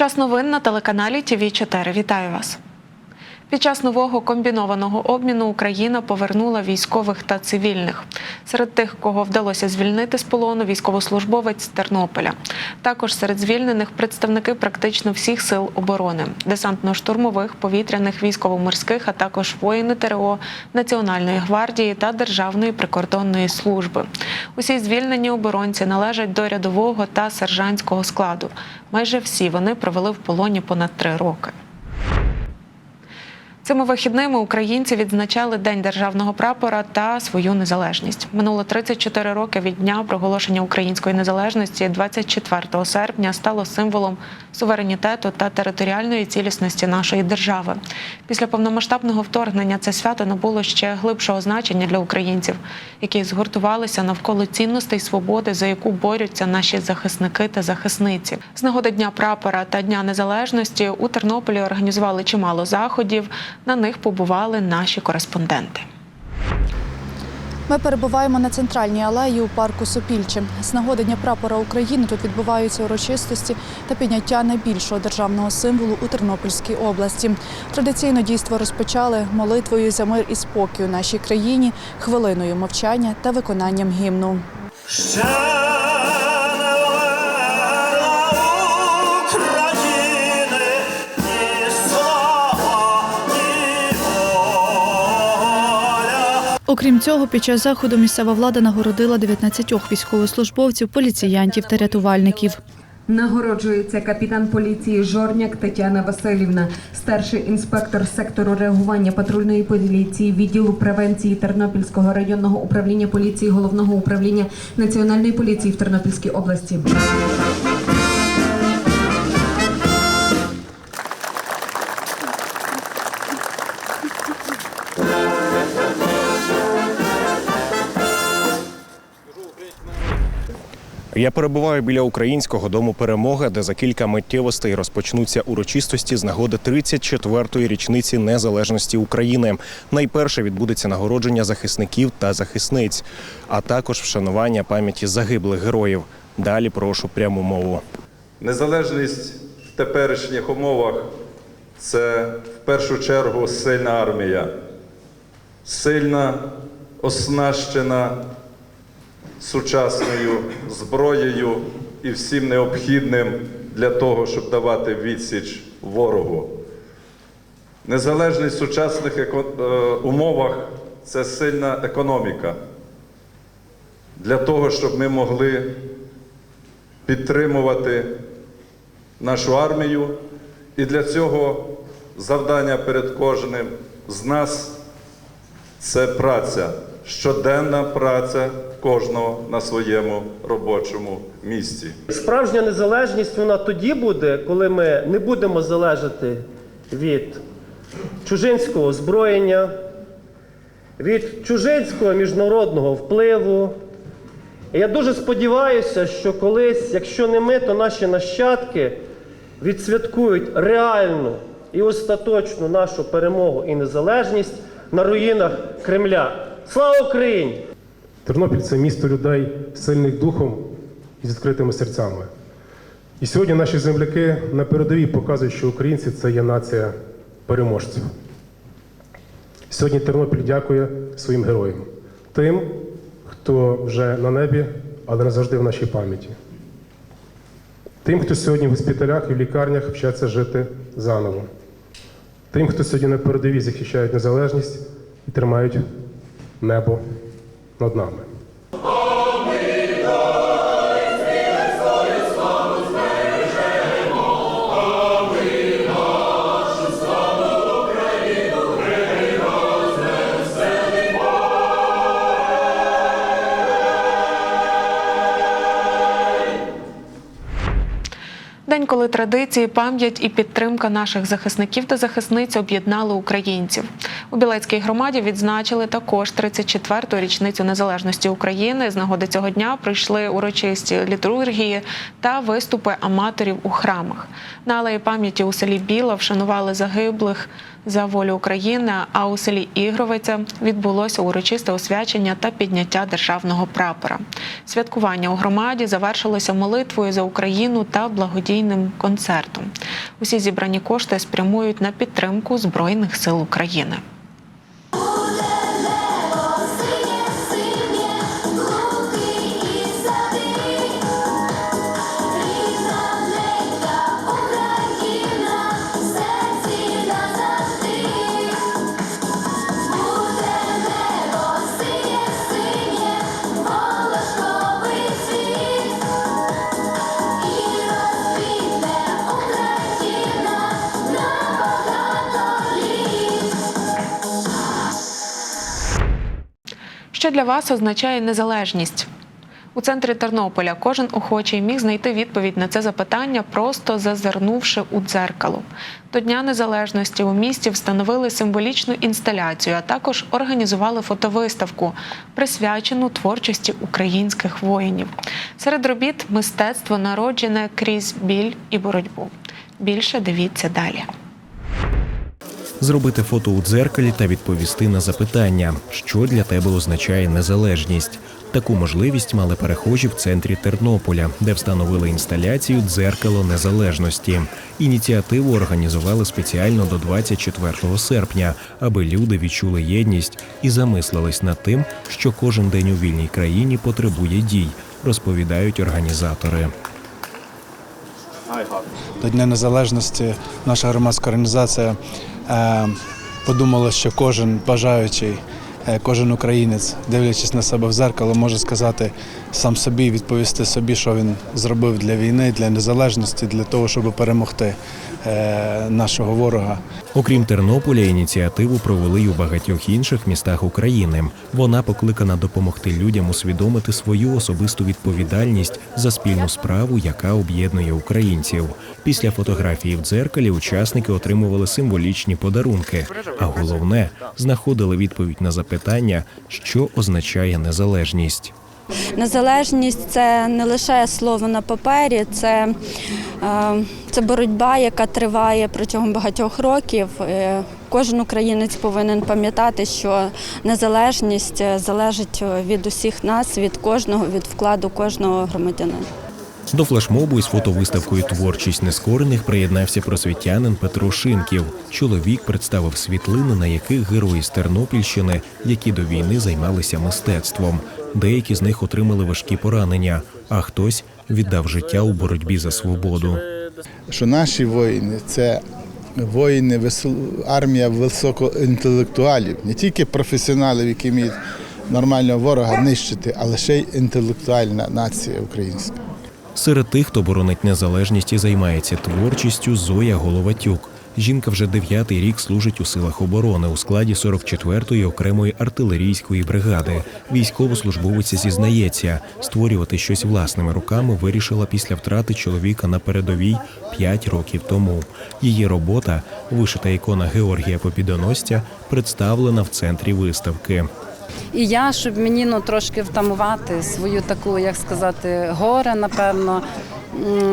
Час новин на телеканалі ТВ 4 Вітаю вас. Під час нового комбінованого обміну Україна повернула військових та цивільних. Серед тих, кого вдалося звільнити з полону, військовослужбовець Тернополя. Також серед звільнених представники практично всіх сил оборони, десантно-штурмових, повітряних, військово-морських, а також воїни ТРО, Національної гвардії та Державної прикордонної служби. Усі звільнені оборонці належать до рядового та сержантського складу. Майже всі вони провели в полоні понад три роки. Цими вихідними українці відзначали День державного прапора та свою незалежність. Минуло 34 роки від дня проголошення української незалежності. 24 серпня стало символом суверенітету та територіальної цілісності нашої держави. Після повномасштабного вторгнення це свято набуло ще глибшого значення для українців, які згуртувалися навколо цінностей свободи, за яку борються наші захисники та захисниці. З нагоди дня прапора та дня незалежності у Тернополі організували чимало заходів. На них побували наші кореспонденти. Ми перебуваємо на центральній алеї у парку Сопільче. З нагоди Дня прапора України тут відбуваються урочистості та підняття найбільшого державного символу у Тернопільській області. Традиційно дійство розпочали молитвою за мир і спокій у нашій країні, хвилиною мовчання та виконанням гімну. Окрім цього, під час заходу місцева влада нагородила 19 військовослужбовців, поліціянтів та рятувальників. Нагороджується капітан поліції Жорняк Тетяна Васильівна, старший інспектор сектору реагування патрульної поліції відділу превенції Тернопільського районного управління поліції головного управління національної поліції в Тернопільській області. Я перебуваю біля українського дому перемоги, де за кілька миттєвостей розпочнуться урочистості з нагоди 34-ї річниці незалежності України. Найперше відбудеться нагородження захисників та захисниць, а також вшанування пам'яті загиблих героїв. Далі прошу пряму мову. Незалежність в теперішніх умовах це в першу чергу сильна армія, сильна, оснащена сучасною зброєю і всім необхідним для того, щоб давати відсіч ворогу. Незалежність в сучасних е, умовах це сильна економіка. Для того, щоб ми могли підтримувати нашу армію. І для цього завдання перед кожним з нас це праця, щоденна праця кожного на своєму робочому місці. Справжня незалежність вона тоді буде, коли ми не будемо залежати від чужинського озброєння, від чужинського міжнародного впливу. Я дуже сподіваюся, що колись, якщо не ми, то наші нащадки відсвяткують реальну і остаточну нашу перемогу і незалежність на руїнах Кремля. Слава Україні! Тернопіль це місто людей сильних духом і з відкритими серцями. І сьогодні наші земляки на передовій показують, що українці це є нація переможців. Сьогодні Тернопіль дякує своїм героям, тим, хто вже на небі, але не завжди в нашій пам'яті. Тим, хто сьогодні в госпіталях і в лікарнях вчаться жити заново. Тим, хто сьогодні на передовій захищають незалежність і тримають небо над нами. Коли традиції, пам'ять і підтримка наших захисників та захисниць об'єднали українців. У Білецькій громаді відзначили також 34-ту річницю незалежності України. З нагоди цього дня прийшли урочисті літургії та виступи аматорів у храмах. На алеї пам'яті у селі Біла вшанували загиблих за волю України. А у селі Ігровиця відбулося урочисте освячення та підняття державного прапора. Святкування у громаді завершилося молитвою за Україну та благодійним концертом. Усі зібрані кошти спрямують на підтримку Збройних сил України. Для вас означає незалежність? У центрі Тернополя кожен охочий міг знайти відповідь на це запитання, просто зазирнувши у дзеркало. До Дня Незалежності у місті встановили символічну інсталяцію, а також організували фотовиставку, присвячену творчості українських воїнів. Серед робіт мистецтво народжене крізь біль і боротьбу. Більше дивіться далі. Зробити фото у дзеркалі та відповісти на запитання, що для тебе означає незалежність. Таку можливість мали перехожі в центрі Тернополя, де встановили інсталяцію Дзеркало незалежності. Ініціативу організували спеціально до 24 серпня, аби люди відчули єдність і замислились над тим, що кожен день у вільній країні потребує дій, розповідають організатори. до Дня Незалежності наша громадська організація подумала, що кожен бажаючий, кожен українець, дивлячись на себе в зеркало, може сказати сам собі, відповісти собі, що він зробив для війни, для незалежності, для того, щоб перемогти е, нашого ворога. Окрім Тернополя, ініціативу провели й у багатьох інших містах України. Вона покликана допомогти людям усвідомити свою особисту відповідальність за спільну справу, яка об'єднує українців. Після фотографії в дзеркалі учасники отримували символічні подарунки, а головне знаходили відповідь на запитання, що означає незалежність. Незалежність це не лише слово на папері, це, е, це боротьба, яка триває протягом багатьох років. Е, Кожен українець повинен пам'ятати, що незалежність залежить від усіх нас, від кожного, від вкладу кожного громадянина. До флешмобу із фотовиставкою Творчість нескорених приєднався просвітянин Петро Шинків. Чоловік представив світлини, на яких герої з Тернопільщини, які до війни займалися мистецтвом. Деякі з них отримали важкі поранення, а хтось віддав життя у боротьбі за свободу. що наші воїни це воїни, армія високоінтелектуалів, не тільки професіоналів, які вміють нормального ворога нищити, але ще й інтелектуальна нація українська. Серед тих, хто боронить незалежність і займається творчістю, Зоя Головатюк. Жінка вже дев'ятий рік служить у силах оборони у складі 44-ї окремої артилерійської бригади. Військовослужбовиця зізнається, створювати щось власними руками вирішила після втрати чоловіка на передовій 5 років тому. Її робота, вишита ікона Георгія Побідоносця, представлена в центрі виставки. І я, щоб мені ну, трошки втамувати свою таку, як сказати, горе, напевно,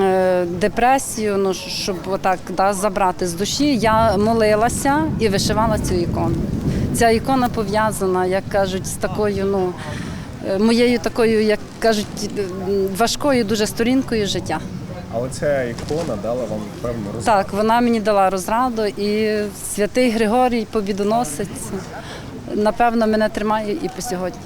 е, депресію, ну, щоб отак да, забрати з душі, я молилася і вишивала цю ікону. Ця ікона пов'язана, як кажуть, з такою, ну, е, моєю такою, як кажуть, е, важкою дуже сторінкою життя. Але ця ікона дала вам певну розраду? Так, вона мені дала розраду, і святий Григорій Побідоносець, напевно, мене тримає і по сьогодні.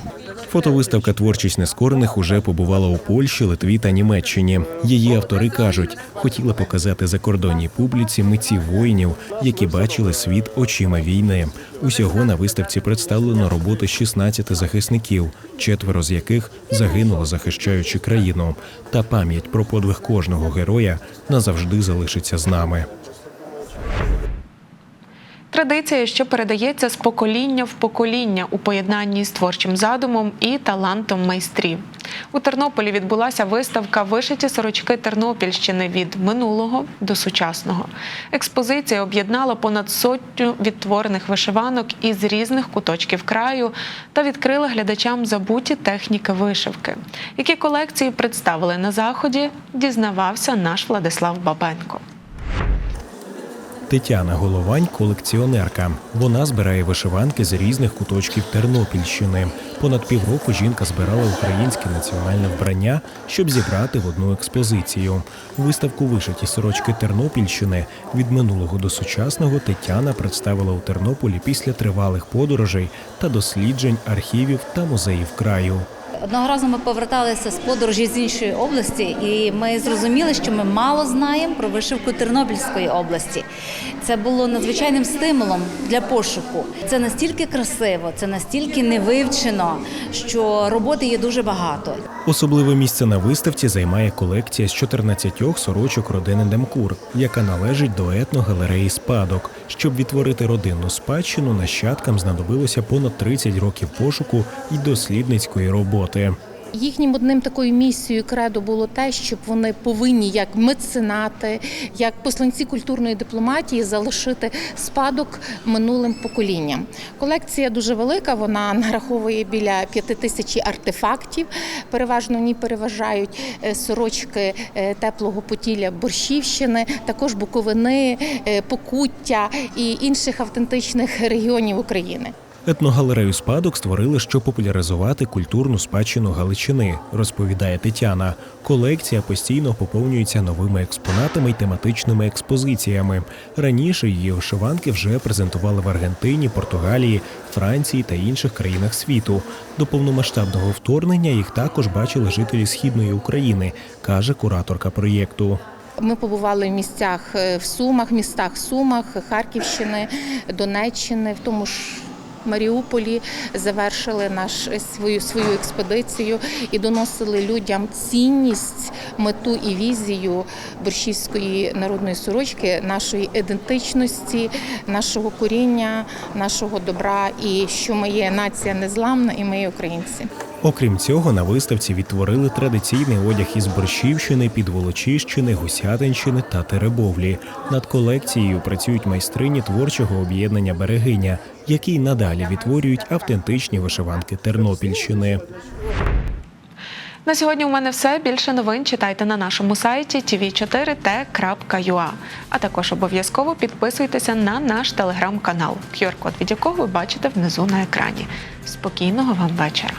Фотовиставка Творчість нескорених уже побувала у Польщі, Литві та Німеччині. Її автори кажуть, хотіли показати закордонній публіці митців воїнів, які бачили світ очима війни. Усього на виставці представлено роботи 16 захисників, четверо з яких загинуло захищаючи країну. Та пам'ять про подвиг кожного героя назавжди залишиться з нами. Традиція, що передається з покоління в покоління у поєднанні з творчим задумом і талантом майстрів. У Тернополі відбулася виставка Вишиті сорочки Тернопільщини від минулого до сучасного. Експозиція об'єднала понад сотню відтворених вишиванок із різних куточків краю та відкрила глядачам забуті техніки вишивки. Які колекції представили на заході, дізнавався наш Владислав Бабенко. Тетяна Головань колекціонерка. Вона збирає вишиванки з різних куточків Тернопільщини. Понад півроку жінка збирала українське національне вбрання, щоб зібрати в одну експозицію. Виставку вишиті сорочки Тернопільщини від минулого до сучасного Тетяна представила у Тернополі після тривалих подорожей та досліджень архівів та музеїв краю. Одного разу ми поверталися з подорожі з іншої області, і ми зрозуміли, що ми мало знаємо про вишивку Тернопільської області. Це було надзвичайним стимулом для пошуку. Це настільки красиво, це настільки невивчено, що роботи є дуже багато. Особливе місце на виставці займає колекція з 14 сорочок родини Демкур, яка належить до етногалереї спадок. Щоб відтворити родинну спадщину, нащадкам знадобилося понад 30 років пошуку і дослідницької роботи. Їхнім одним такою місією кредо було те, щоб вони повинні, як меценати, як посланці культурної дипломатії, залишити спадок минулим поколінням. Колекція дуже велика, вона нараховує біля п'яти тисяч артефактів. Переважно в ній переважають е, сорочки е, теплого потілля Борщівщини, також Буковини, е, Покуття і інших автентичних регіонів України. Етногалерею спадок створили, щоб популяризувати культурну спадщину Галичини, розповідає Тетяна. Колекція постійно поповнюється новими експонатами й тематичними експозиціями. Раніше її вишиванки вже презентували в Аргентині, Португалії, Франції та інших країнах світу. До повномасштабного вторгнення їх також бачили жителі східної України, каже кураторка проєкту. Ми побували в місцях е, в Сумах, містах Сумах, Харківщини, Донеччини, в тому ж. Маріуполі завершили наш свою свою експедицію і доносили людям цінність, мету і візію борщівської народної сорочки, нашої ідентичності, нашого коріння, нашого добра, і що ми є нація незламна, і ми є українці. Окрім цього, на виставці відтворили традиційний одяг із Борщівщини, Підволочищини, Гусятинщини та Теребовлі. Над колекцією працюють майстрині творчого об'єднання Берегиня, які й надалі відтворюють автентичні вишиванки Тернопільщини. На сьогодні у мене все. Більше новин читайте на нашому сайті tv4t.ua. А також обов'язково підписуйтеся на наш телеграм-канал, QR-код від якого ви бачите внизу на екрані. Спокійного вам вечора.